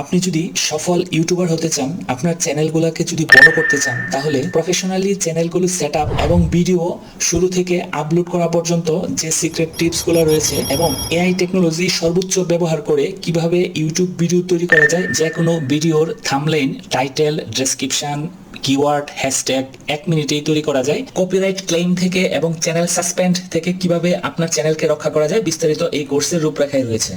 আপনি যদি সফল ইউটিউবার হতে চান, আপনার চ্যানেলগুলোকে যদি বড় করতে চান, তাহলে প্রফেশনালি চ্যানেলগুলো সেট আপ এবং ভিডিও শুরু থেকে আপলোড করা পর্যন্ত যে সিক্রেট টিপসগুলো রয়েছে এবং এআই টেকনোলজি সর্বোচ্চ ব্যবহার করে কীভাবে ইউটিউব ভিডিও তৈরি করা যায়, যে কোনো ভিডিওর thumbnail title description keyword hashtag এক মিনিটেই তৈরি করা যায় কপিরাইট ক্লেম থেকে এবং চ্যানেল সাসপেন্ড থেকে কীভাবে আপনার চ্যানেলকে রক্ষা করা যায়, বিস্তারিত এই কোর্সের রূপরেখায় রয়েছে।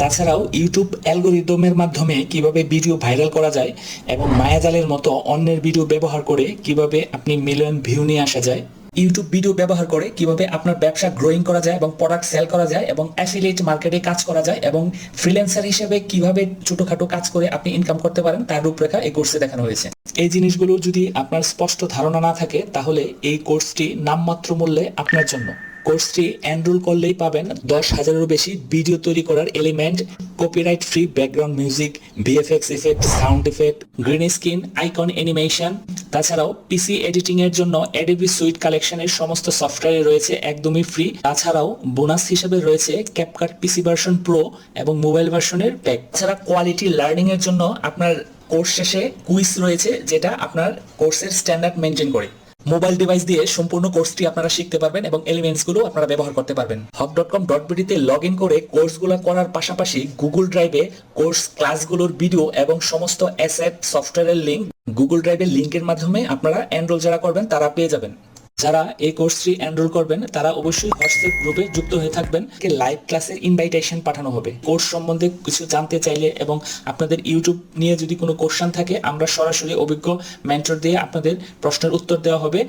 তাছাড়াও ইউটিউব অ্যালগোরিদমের মাধ্যমে কীভাবে ভিডিও ভাইরাল করা যায় এবং মায়াজালের মতো অন্যের ভিডিও ব্যবহার করে কীভাবে আপনি মিলিয়ন ভিউ নিয়ে আসা যায় ইউটিউব ভিডিও ব্যবহার করে কীভাবে আপনার ব্যবসা গ্রোয়িং করা যায় এবং প্রোডাক্ট সেল করা যায় এবং অ্যাফিলিয়েট মার্কেটে কাজ করা যায় এবং ফ্রিল্যান্সার হিসেবে কীভাবে ছোটখাটো কাজ করে আপনি ইনকাম করতে পারেন, তার রূপরেখা এই কোর্সে দেখানো হয়েছে। এই জিনিসগুলো যদি আপনার স্পষ্ট ধারণা না থাকে, তাহলে এই কোর্সটি নামমাত্র মূল্যে আপনার জন্য। কোর্সটি এনরোল করলেই পাবেন দশ হাজারেরও বেশি ভিডিও তৈরি করার element copyright free background music VFX effect sound effect green screen icon animation তাছাড়াও পিসি এডিটিং এর জন্য এডিবি সুইট কালেকশনের সমস্ত সফটওয়্যার রয়েছে একদমই ফ্রি তাছাড়াও বোনাস হিসেবে রয়েছে ক্যাপকাট পিসি ভার্সন প্রো এবং মোবাইল ভার্সনের প্যাক তাছাড়া কোয়ালিটি লার্নিং এর জন্য আপনার কোর্স শেষে কুইজ রয়েছে, যেটা আপনার কোর্সের স্ট্যান্ডার্ড মেনটেন করে। মোবাইল ডিভাইস দিয়ে সম্পূর্ণ কোর্সটি আপনারা শিখতে পারবেন এবং এলিমেন্টসগুলো আপনারা ব্যবহার করতে পারবেন। হক ডট কম ডট বিডিতে লগ ইন করে কোর্সগুলো করার পাশাপাশি গুগল ড্রাইভে কোর্স ক্লাসগুলোর ভিডিও এবং সমস্ত অ্যাসেট সফটওয়্যারের লিঙ্ক গুগল ড্রাইভের লিঙ্কের মাধ্যমে আপনারা এনরোল যারা করবেন তারা পেয়ে যাবেন। যারা এই কোর্সটি এনরোল করবেন, তারা অবশ্যই হোয়াটসঅ্যাপ গ্রুপে যুক্ত হয়ে থাকবেন। লাইভ ক্লাসের ইনভাইটেশন পাঠানো হবে। কোর্স সম্বন্ধে কিছু জানতে চাইলে এবং আপনাদের ইউটিউব নিয়ে যদি কোনো কোশ্চেন থাকে, আমরা সরাসরি অভিজ্ঞ মেন্টর দিয়ে আপনাদের প্রশ্নের উত্তর দেওয়া হবে।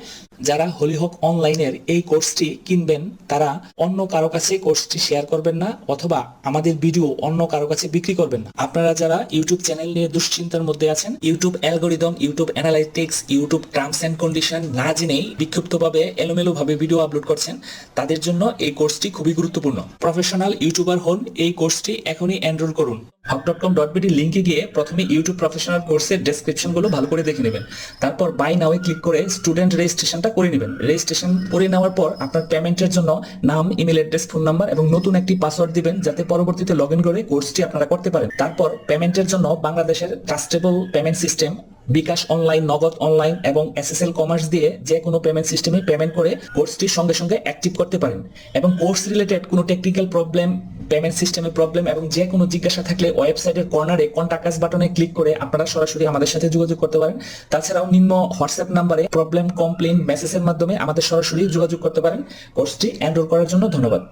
যারা হলিহক অনলাইনের এই কোর্সটি কিনবেন, তারা অন্য কারও কাছে কোর্সটি শেয়ার করবেন না অথবা আমাদের ভিডিও অন্য কারও কাছে বিক্রি করবেন না। আপনারা যারা ইউটিউব চ্যানেল নিয়ে দুশ্চিন্তার মধ্যে আছেন, YouTube algorithm YouTube analytics YouTube terms and condition না জেনেই বিক্ষিপ্তভাবে এলোমেলো ভাবে ভিডিও আপলোড করছেন, তাদের জন্য এই কোর্সটি খুবই গুরুত্বপূর্ণ। প্রফেশনাল ইউটিউবার হন, এই কোর্সটি এখনই এনরোল করুন। Haque dot com dot BD লিঙ্কে গিয়ে প্রথমে ইউটিউব প্রফেশনাল কোর্সের ডেসক্রিপশনগুলো ভালো করে দেখে নেবেন। তারপর বাই নাওয়ে ক্লিক করে স্টুডেন্ট রেজিস্ট্রেশনটা করে নেবেন। রেজিস্ট্রেশন করে নেওয়ার পর আপনার পেমেন্টের জন্য নাম ইমেল অ্যাড্রেস ফোন নাম্বার এবং নতুন একটি পাসওয়ার্ড দিবেন যাতে পরবর্তীতে লগ ইন করে কোর্সটি আপনারা করতে পারেন। তারপর পেমেন্টের জন্য বাংলাদেশের trustable payment system bKash online, Nagad online এবং এসএসএল কমার্স দিয়ে যে কোনো পেমেন্ট সিস্টেমে পেমেন্ট করে কোর্সটির সঙ্গে সঙ্গে অ্যাক্টিভ করতে পারেন এবং কোর্স রিলেটেড কোনো টেকনিক্যাল প্রবলেম পেমেন্ট সিস্টেমে প্রবলেম এবং যে কোনো জিজ্ঞাসা থাকলে ওয়েবসাইটের কর্নারে কন্টাক্ট আস বাটনে ক্লিক করে আপনারা সরাসরি আমাদের সাথে যোগাযোগ করতে পারেন। তাছাড়াও নিম্ন হোয়াটসঅ্যাপ নাম্বারে প্রবলেম কমপ্লেন মেসেজের মাধ্যমে আমাদের সরাসরি যোগাযোগ করতে পারেন। কোর্সটি এনরোল করার জন্য ধন্যবাদ।